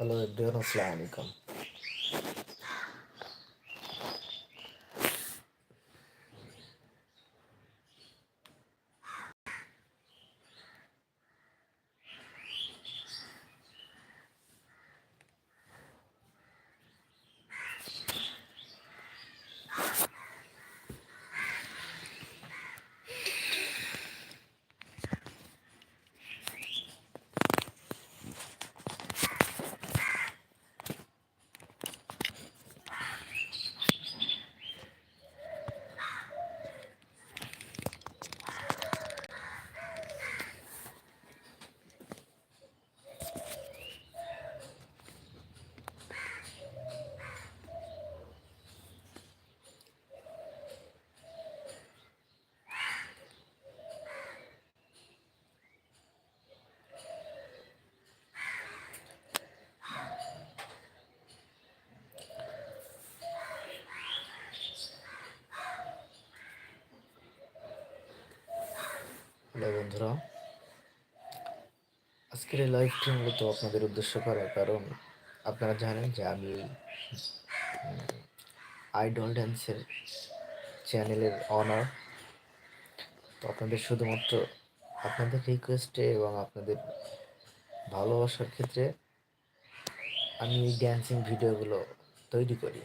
Hello എബ്രിയർ അസ്ലാം hello বন্ধুরা। আজকের এই লাইভটি মূলত আপনাদের উদ্দেশ্য করা কারণ আপনারা জানেন যে আমি আইডল ড্যান্সের চ্যানেলের অনার তো আপনাদের শুধুমাত্র আপনাদের রিকোয়েস্টে এবং আপনাদের ভালোবাসার ক্ষেত্রে আমি এই ড্যান্সিং ভিডিওগুলো তৈরি করি।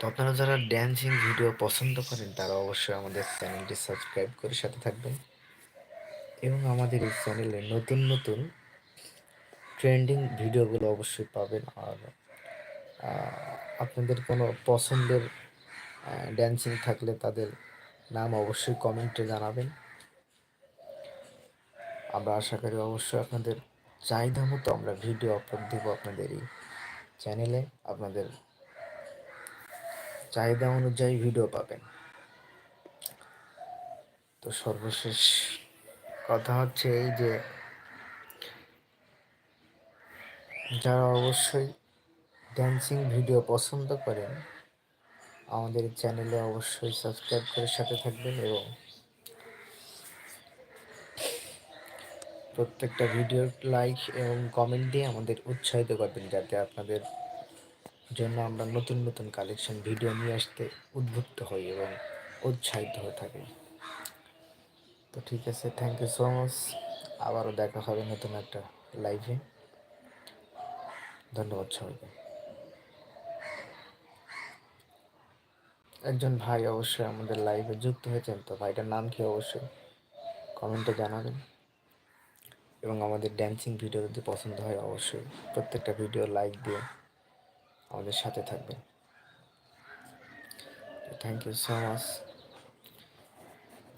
তো আপনারা যারা ড্যান্সিং ভিডিও পছন্দ করেন, তারা অবশ্যই আমাদের চ্যানেলটি সাবস্ক্রাইব করে সাথে থাকবেন। এবং আমাদের এই চ্যানেলে নতুন নতুন ট্রেন্ডিং ভিডিওগুলো অবশ্যই পাবেন। আর আপনাদের কোনো পছন্দের ড্যান্সিং থাকলে তাদের নাম অবশ্যই কমেন্টে জানাবেন। আমরা আশা করি অবশ্যই আপনাদের চাহিদা মতো আমরা ভিডিও আপলোড দেবো আপনাদের এই চ্যানেলে আপনাদের চাহিদা অনুযায়ী ভিডিও পাবেন। তো সর্বশেষ কথা হচ্ছে এই যে, যারা অবশ্যই ড্যান্সিং ভিডিও পছন্দ করেন, আমাদের চ্যানেলে অবশ্যই সাবস্ক্রাইব করে সাথে থাকবেন এবং প্রত্যেকটা ভিডিওর লাইক এবং কমেন্ট দিয়ে আমাদের উৎসাহিত করবেন, যাতে আপনাদের জন্য আমরা নতুন নতুন কালেকশন ভিডিও নিয়ে আসতে উদ্বুদ্ধ হই এবং উৎসাহিত হয়ে থাকি। তো ঠিক আছে থ্যাংক ইউ সো মাচ আবারও দেখা হবে নতুন একটা লাইভে ধন্যবাদ সবাইকে। একজন ভাই অবশ্যই আমাদের লাইভে যুক্ত হয়েছেন, তো ভাইটার নাম কি অবশ্যই? কমেন্টে জানাবেন। এবং আমাদের ড্যান্সিং ভিডিও যদি পছন্দ হয়, অবশ্যই প্রত্যেকটা ভিডিও লাইক দিয়ে আমাদের সাথে থাকবেন। থ্যাংক ইউ সো মাচ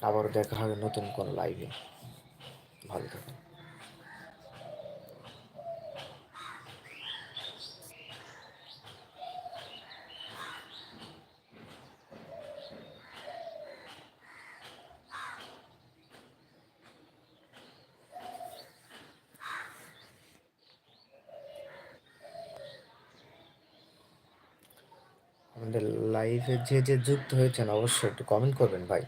আবার দেখা হবে নতুন কোন লাইভে ভালো থাকবেন আমাদের লাইভে যে যে যুক্ত হয়েছেন, অবশ্যই একটু কমেন্ট করবেন ভাই।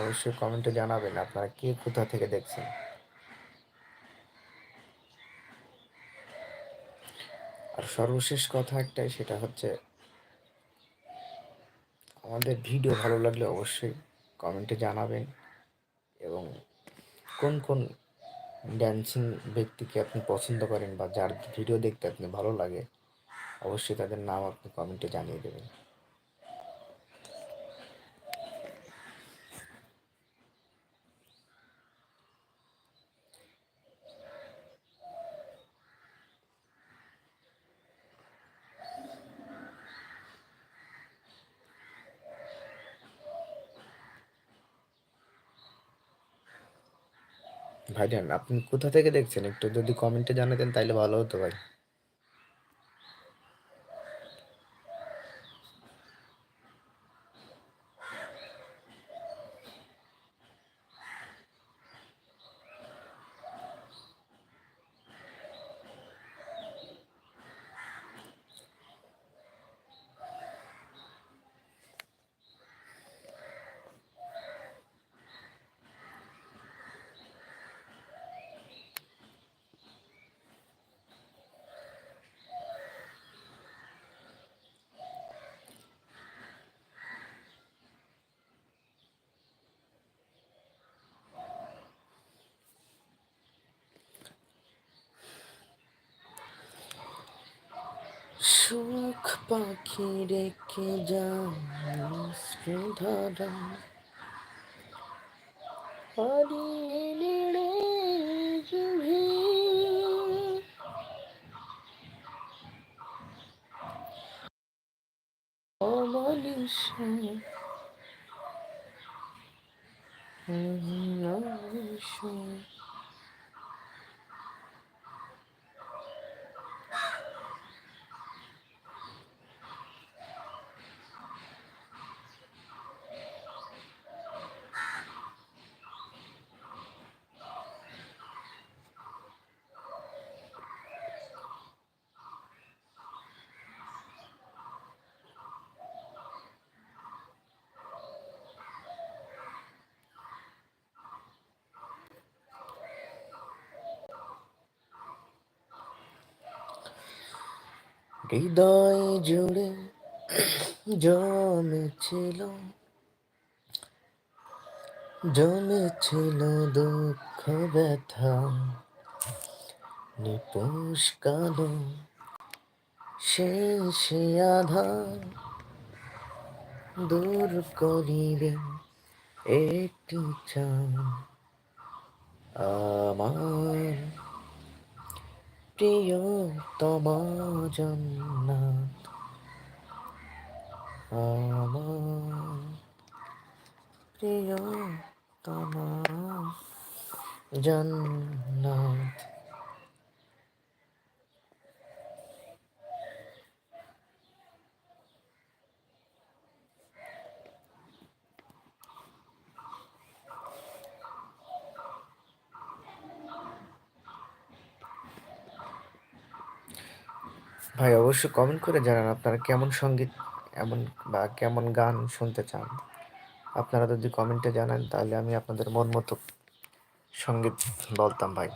অবশ্যই কমেন্টে জানাবেন আপনারা কে কোথা থেকে দেখছেন। আর সর্বশেষ কথা একটাই, সেটা হচ্ছে আমাদের ভিডিও ভালো লাগলে অবশ্যই কমেন্টে জানাবেন এবং কোন কোন ড্যান্সিং ব্যক্তিকে আপনি পছন্দ করেন বা যার ভিডিও দেখতে আপনি ভালো লাগে, অবশ্যই তাদের নাম আপনি কমেন্টে জানিয়ে দেবেন। ভাইজান আপনি কোথা থেকে দেখছেন? একটু যদি কমেন্টে জানাতেন তাহলে ভালো হতো ভাই। সুখ পাখি রেখে যাই ধারা। হারিয়ে নেড়ে হৃদয় জুড়ে জমেছিল জমেছিল দুঃখ, ব্যথা নিপুষ কালো শেষে আধার দূর করিবে একটি চান আমার প্রিয়তমা জন্নাত আমার প্রিয়তম জন্নাথ ভাই, অবশ্যই কমেন্ট করে জানান আপনারা কেমন সংগীত, এমন বা কেমন গান শুনতে চান। আপনারা যদি কমেন্টে জানান, তাহলে আমি আপনাদের মন মতো সংগীত বলতাম ভাই।